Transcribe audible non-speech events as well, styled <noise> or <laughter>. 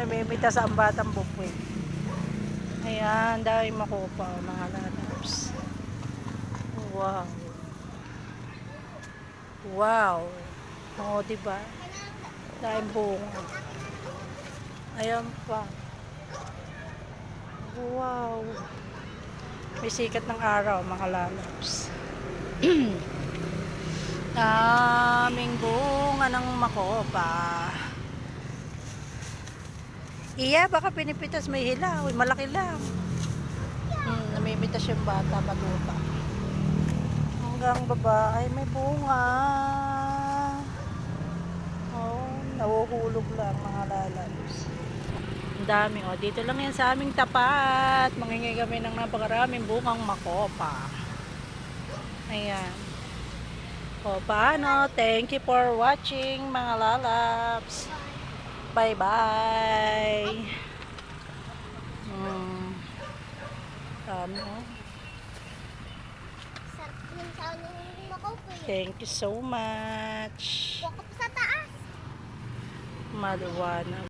Namimita sa ambatang bukwi. Ayan, dahil makupa oh, mga lalabs. Wow. Wow. Oo, diba? Dahil bunga. Ayan pa. Wow. May sikat ng araw, mga lalabs. <clears throat> Daming bunga ng makopa. Iya, baka pinipitas may hilaw. Uy, malaki lang. Hmm, namimitas yung bata, batuta. Hanggang baba ay may bunga. Oh, nahuhulog lang mga lalabs. Ang dami. Oh, dito lang yan sa aming tapat. Mangingi kami ng napakaraming bungang makopa. Ayan. O, paano? Thank you for watching, mga lalabs. Bye-bye. Hmm. Dami, oh. Thank you so much. Maliwanag.